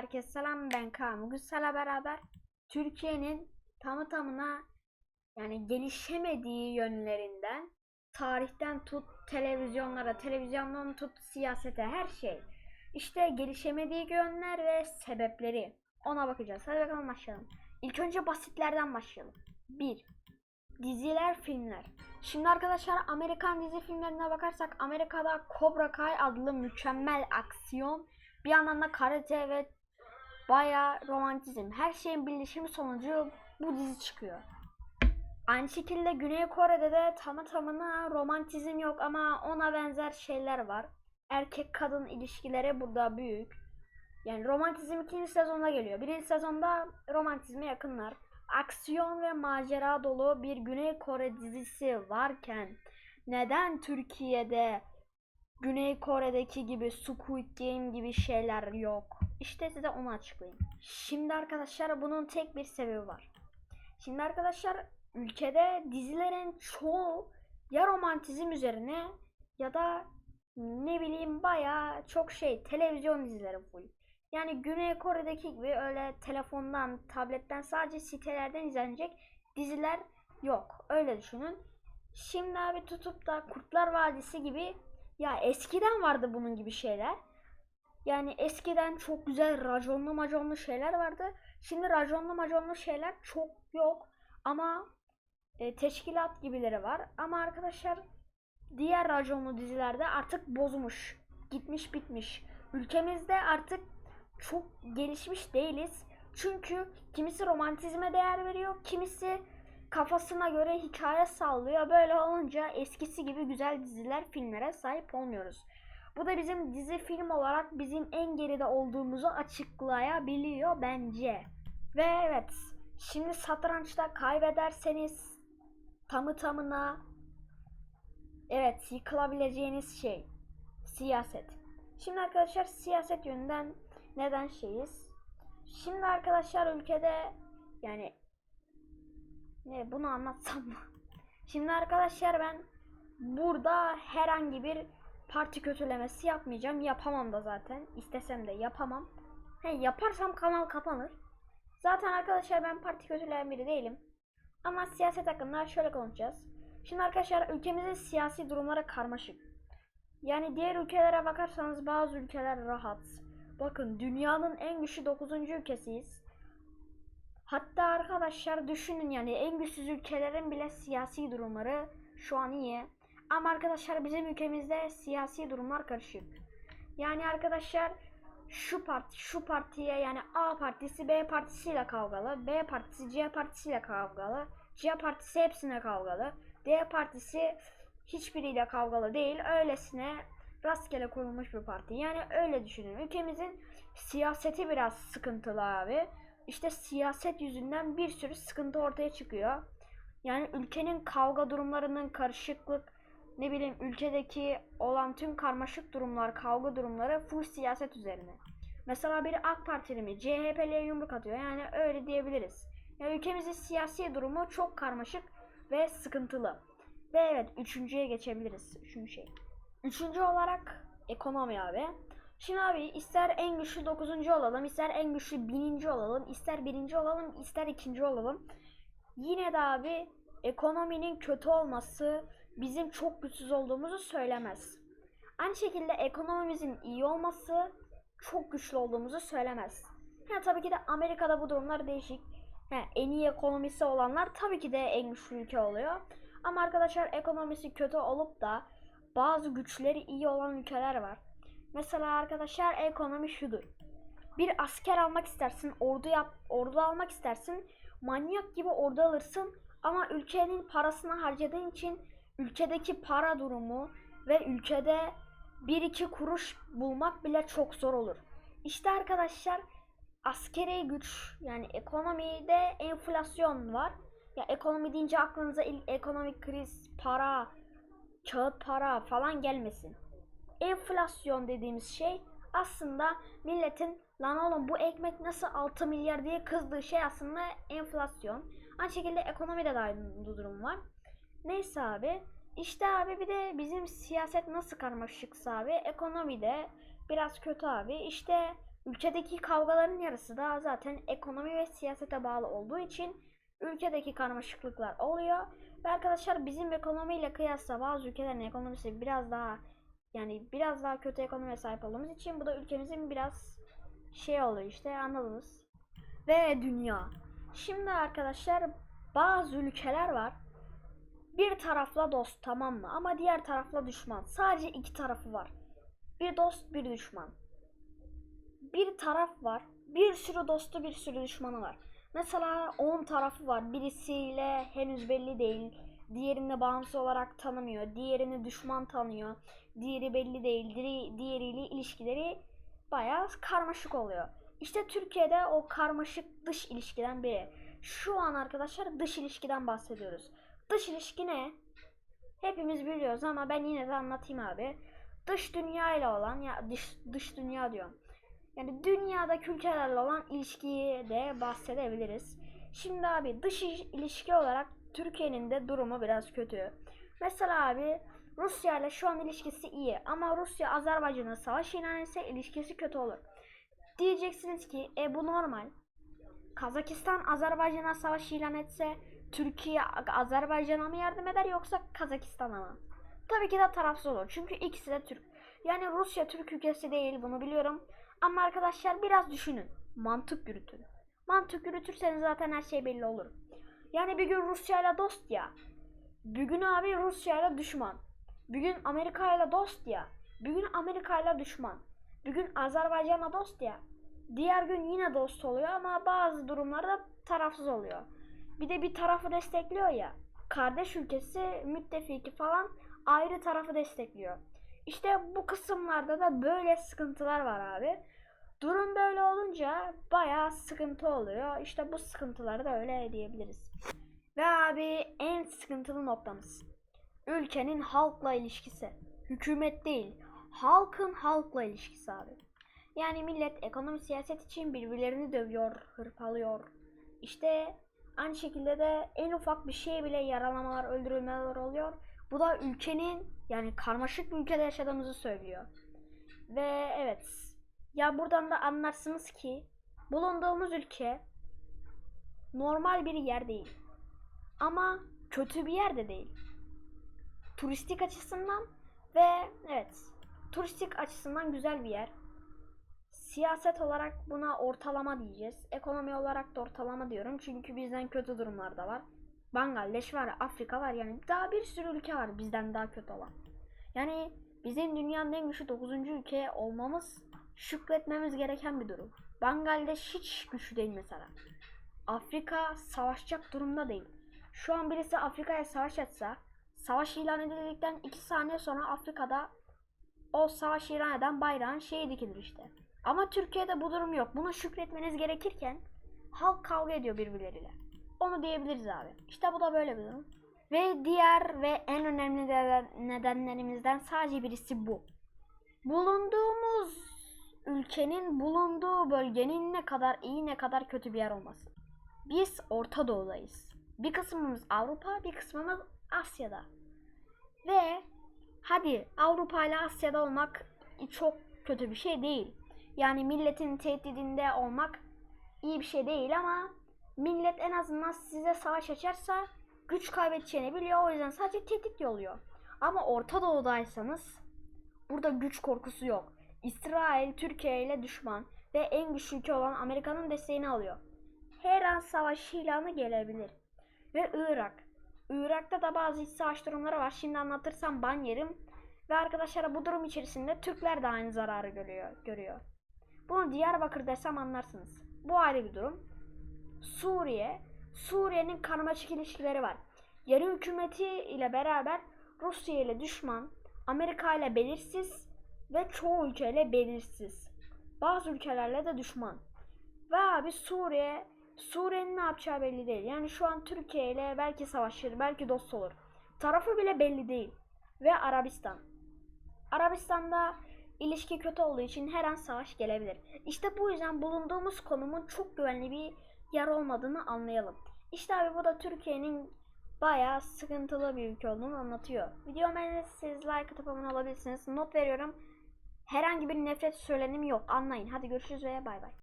Herkese selam ben Kaan. Bugün sizlerle beraber Türkiye'nin tamı tamına yani gelişemediği yönlerinden tarihten tut televizyonlara, televizyondan tut siyasete her şey. İşte gelişemediği yönler ve sebepleri. Ona bakacağız. Hadi bakalım başlayalım. İlk önce basitlerden başlayalım. 1. Diziler, filmler. Şimdi arkadaşlar Amerikan dizi filmlerine bakarsak Amerika'da Cobra Kai adlı mükemmel aksiyon bir yandan da karate ve baya romantizm. Her şeyin birleşimi sonucu bu dizi çıkıyor. Aynı şekilde Güney Kore'de de tamı tamına romantizm yok ama ona benzer şeyler var. Erkek kadın ilişkileri burada büyük. Yani romantizm ikinci sezonda geliyor. Birinci sezonda romantizme yakınlar. Aksiyon ve macera dolu bir Güney Kore dizisi varken neden Türkiye'de Güney Kore'deki gibi Squid Game gibi şeyler yok? İşte size onu açıklayayım. Şimdi arkadaşlar bunun tek bir sebebi var. Şimdi arkadaşlar ülkede dizilerin çoğu ya romantizm üzerine ya da ne bileyim baya çok şey televizyon dizileri full. Yani Güney Kore'deki gibi öyle telefondan, tabletten sadece sitelerden izlenecek diziler yok. Öyle düşünün. Şimdi abi tutup da Kurtlar Vadisi gibi ya eskiden vardı bunun gibi şeyler. Yani eskiden çok güzel raconlu maconlu şeyler vardı. Şimdi raconlu maconlu şeyler çok yok. Ama e, teşkilat gibileri var. Ama arkadaşlar diğer raconlu dizilerde artık bozmuş. Gitmiş bitmiş. Ülkemizde artık çok gelişmiş değiliz. Çünkü kimisi romantizme değer veriyor, kimisi kafasına göre hikaye sallıyor. Böyle olunca eskisi gibi güzel diziler, filmlere sahip olmuyoruz. Bu da bizim dizi film olarak bizim en geride olduğumuzu açıklayabiliyor bence. Ve evet, şimdi satrançta kaybederseniz tamı tamına evet yıkılabileceğiniz şey siyaset. Şimdi arkadaşlar siyaset yönünden neden şeyiz? Şimdi arkadaşlar ülkede yani ne bunu anlatsam mı? Şimdi arkadaşlar ben burada herhangi bir parti kötülemesi yapmayacağım. Yapamam da zaten. İstesem de yapamam. He, yaparsam kanal kapanır. Zaten arkadaşlar ben parti kötüleyen biri değilim. Ama siyaset hakkında şöyle konuşacağız. Şimdi arkadaşlar ülkemizin siyasi durumları karmaşık. Yani diğer ülkelere bakarsanız bazı ülkeler rahat. Bakın dünyanın en güçlü 9. ülkesiyiz. Hatta arkadaşlar düşünün yani en güçsüz ülkelerin bile siyasi durumları şu an iyi. Ama arkadaşlar bizim ülkemizde siyasi durumlar karışık. Yani arkadaşlar şu parti şu partiye yani A partisi B partisiyle kavgalı, B partisi C partisiyle kavgalı, C partisi hepsine kavgalı, D partisi hiçbiriyle kavgalı değil. Öylesine rastgele kurulmuş bir parti. Yani öyle düşünün. Ülkemizin siyaseti biraz sıkıntılı abi. İşte siyaset yüzünden bir sürü sıkıntı ortaya çıkıyor. Yani ülkenin kavga durumlarının karışıklık ne bileyim ülkedeki olan tüm karmaşık durumlar, kavga durumları full siyaset üzerine. Mesela biri AK Partili mi, CHP'liye yumruk atıyor. Yani öyle diyebiliriz. Yani ülkemizin siyasi durumu çok karmaşık ve sıkıntılı. Ve evet üçüncüye geçebiliriz. Üçüncü şey. Üçüncü olarak ekonomi abi. Şimdi abi ister en güçlü 9. olalım, ister en güçlü bininci olalım, ister birinci olalım, ister ikinci olalım. Yine de abi ekonominin kötü olması bizim çok güçsüz olduğumuzu söylemez. Aynı şekilde ekonomimizin iyi olması çok güçlü olduğumuzu söylemez. Ha, tabii ki de Amerika'da bu durumlar değişik. Ha, en iyi ekonomisi olanlar tabii ki de en güçlü ülke oluyor. Ama arkadaşlar ekonomisi kötü olup da bazı güçleri iyi olan ülkeler var. Mesela arkadaşlar ekonomi şudur. Bir asker almak istersin, ordu yap, ordu almak istersin. Manyak gibi ordu alırsın ama ülkenin parasını harcadığın için ülkedeki para durumu ve ülkede bir iki kuruş bulmak bile çok zor olur. İşte arkadaşlar askeri güç yani ekonomide enflasyon var. Ya ekonomi deyince aklınıza ilk ekonomik kriz, para, kağıt para falan gelmesin. Enflasyon dediğimiz şey aslında milletin lan oğlum bu ekmek nasıl 6 milyar diye kızdığı şey aslında enflasyon. Aynı şekilde ekonomide de aynı durum var. Neyse abi. İşte abi bir de bizim siyaset nasıl karmaşıksa abi ekonomide biraz kötü abi. İşte Ülkedeki kavgaların yarısı da zaten ekonomi ve siyasete bağlı olduğu için ülkedeki karmaşıklıklar oluyor. Ve arkadaşlar bizim ekonomiyle kıyasla bazı ülkelerin ekonomisi biraz daha yani biraz daha kötü ekonomiye sahip olduğumuz için bu da ülkemizin biraz şey oluyor işte anladınız. Ve dünya. Şimdi arkadaşlar bazı ülkeler var. Bir tarafla dost tamam mı? Ama diğer tarafla düşman. Sadece iki tarafı var. Bir dost bir düşman. Bir taraf var. Bir sürü dostu bir sürü düşmanı var. Mesela 10 tarafı var. Birisiyle henüz belli değil. Diğerini bağımsız olarak tanımıyor. Diğerini düşman tanıyor. Diğeri belli değil. Diğeri, diğeriyle ilişkileri bayağı karmaşık oluyor. İşte Türkiye'de o karmaşık dış ilişkiden biri. Şu an arkadaşlar dış ilişkiden bahsediyoruz. Dış ilişki ne? Hepimiz biliyoruz ama ben yine de anlatayım abi. Dış dünya ile olan ya dış, dış dünya diyorum. Yani dünyadaki ülkelerle olan ilişkiyi de bahsedebiliriz. Şimdi abi dış iş- ilişki olarak Türkiye'nin de durumu biraz kötü. Mesela abi Rusya ile şu an ilişkisi iyi ama Rusya Azerbaycan'a savaş ilan etse ilişkisi kötü olur. Diyeceksiniz ki e bu normal. Kazakistan Azerbaycan'a savaş ilan etse Türkiye Azerbaycan'a mı yardım eder yoksa Kazakistan'a mı? Tabii ki de tarafsız olur. Çünkü ikisi de Türk. Yani Rusya Türk ülkesi değil bunu biliyorum. Ama arkadaşlar biraz düşünün. Mantık yürütün. Mantık yürütürseniz zaten her şey belli olur. Yani bir gün Rusya ile dost ya. Bir gün abi Rusya ile düşman. Bir gün Amerika ile dost ya. Bir gün Amerika ile düşman. Bir gün Azerbaycan'la dost ya. Diğer gün yine dost oluyor ama bazı durumlarda tarafsız oluyor. Bir de bir tarafı destekliyor ya. Kardeş ülkesi, müttefiki falan ayrı tarafı destekliyor. İşte bu kısımlarda da böyle sıkıntılar var abi. Durum böyle olunca bayağı sıkıntı oluyor. İşte bu sıkıntıları da öyle diyebiliriz. Ve abi en sıkıntılı noktamız. Ülkenin halkla ilişkisi. Hükümet değil, halkın halkla ilişkisi abi. Yani millet ekonomi siyaset için birbirlerini dövüyor, hırpalıyor. İşte aynı şekilde de en ufak bir şey bile yaralamalar, öldürülmeler oluyor. Bu da ülkenin yani karmaşık bir ülkede yaşadığımızı söylüyor. Ve evet ya buradan da anlarsınız ki bulunduğumuz ülke normal bir yer değil. Ama kötü bir yer de değil. Turistik açısından ve evet turistik açısından güzel bir yer. Siyaset olarak buna ortalama diyeceğiz. Ekonomi olarak da ortalama diyorum. Çünkü bizden kötü durumlar da var. Bangladeş var, Afrika var yani daha bir sürü ülke var bizden daha kötü olan. Yani bizim dünyanın en güçlü 9. ülke olmamız şükretmemiz gereken bir durum. Bangladeş hiç güçlü değil mesela. Afrika savaşacak durumda değil. Şu an birisi Afrika'ya savaş etsa, savaş ilan edildikten 2 saniye sonra Afrika'da o savaş ilan eden bayrağın şeyi dikilir işte. Ama Türkiye'de bu durum yok. Buna şükretmeniz gerekirken halk kavga ediyor birbirleriyle. Onu diyebiliriz abi. İşte bu da böyle bir durum. Ve diğer ve en önemli de- nedenlerimizden sadece birisi bu. Bulunduğumuz ülkenin bulunduğu bölgenin ne kadar iyi ne kadar kötü bir yer olması. Biz Orta Doğu'dayız. Bir kısmımız Avrupa, bir kısmımız Asya'da. Ve hadi Avrupa ile Asya'da olmak çok kötü bir şey değil. Yani milletin tehdidinde olmak iyi bir şey değil ama millet en azından size savaş açarsa güç kaybedeceğini biliyor. O yüzden sadece tehdit yolluyor. Ama Orta Doğu'daysanız burada güç korkusu yok. İsrail Türkiye ile düşman ve en güçlü ülke olan Amerika'nın desteğini alıyor. Her an savaş ilanı gelebilir. Ve Irak. Irak'ta da bazı iç savaş durumları var. Şimdi anlatırsam ban yerim. Ve arkadaşlar bu durum içerisinde Türkler de aynı zararı görüyor. görüyor. Bunu Diyarbakır desem anlarsınız. Bu ayrı bir durum. Suriye. Suriye'nin karmaşık ilişkileri var. Yarı hükümeti ile beraber Rusya ile düşman, Amerika ile belirsiz ve çoğu ülkeyle belirsiz. Bazı ülkelerle de düşman. Ve abi Suriye, Suriye'nin ne yapacağı belli değil. Yani şu an Türkiye ile belki savaşır, belki dost olur. Tarafı bile belli değil. Ve Arabistan. Arabistan'da ilişki kötü olduğu için her an savaş gelebilir. İşte bu yüzden bulunduğumuz konumun çok güvenli bir yer olmadığını anlayalım. İşte abi bu da Türkiye'nin bayağı sıkıntılı bir ülke olduğunu anlatıyor. Videomu beğenirseniz like atıp abone olabilirsiniz. Not veriyorum. Herhangi bir nefret söylenimi yok. Anlayın. Hadi görüşürüz ve bay bay.